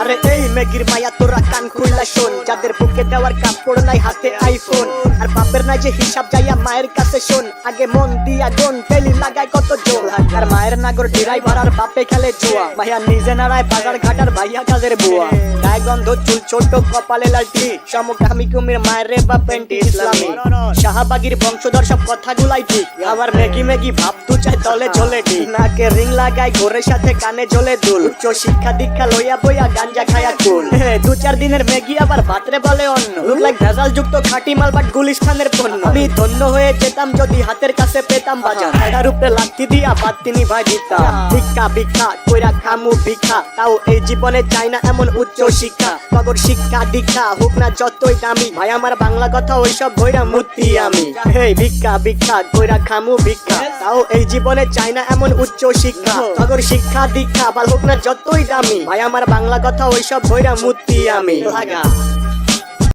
আরে এই মেগির মায়া তোরা কান খুললা শোন, যাদের বুকে দেওয়ার কাপড় নাই হাতে আইফোন আর বাপের নাই যে হিসাব যাইয়া মায়ের কাছে শোন, আগে মন দিয়া গন ফেলি লাগায় কত জোর। আর মায়ের নাগর ডিরাই আর বাপে খেলে জুয়া ভাইয়া নিজে নাড়ায় বাজার ঘাটার ভাইয়া কাজের বুয়া। গায়ে গন্ধ চুল ছোট, কপালে লালটি। সমকামী কুমির মায়ের বা পেন্টি ইসলামী। শাহবাগির বংশধর সব কথাগুলাই ঠিক। আবার মেগি মেগি ভাব তু চাই তলে ঝোলে ঠিক নাকে রিং লাগাই, ঘোরের সাথে কানে ঝোলে দুল। উচ্চ শিক্ষা দীক্ষা লইয়া বইয়া গাঞ্জা খায়া কুল। দু চার দিনের মেগি আবার ভাতরে বলে অন্য লুক লাইক ভেজাল যুক্ত খাঁটি মাল বাট গুলিস্তানের পণ্য। আমি ধন্য হয়ে যেতাম যদি হাতের কাছে পেতাম বাজার। এটার উপরে লাথি দিয়া বাদ তিনি ভাই দিতাম। ভিক্ষা ভিক্ষা, কইরা খামু ভিক্ষা। তাও এই জীবনে চাই না এমন উচ্চ শিক্ষা। কবর শিক্ষা, দীক্ষা, হোক না যতই দামি। ভাই, আমার বাংলা কথা, ওইসব ভৈরা মূর্তি আমি। হেই, ভিক্ষা ভিক্ষা, ভৈরা খামু ভিক্ষা। তাও এই জীবনে চাই না এমন উচ্চ শিক্ষা। কবর শিক্ষা, দীক্ষা বা হোক না যতই দামি। ভাই, আমার বাংলা কথা, ওইসব ভৈরা মূর্তি আমি। লাগা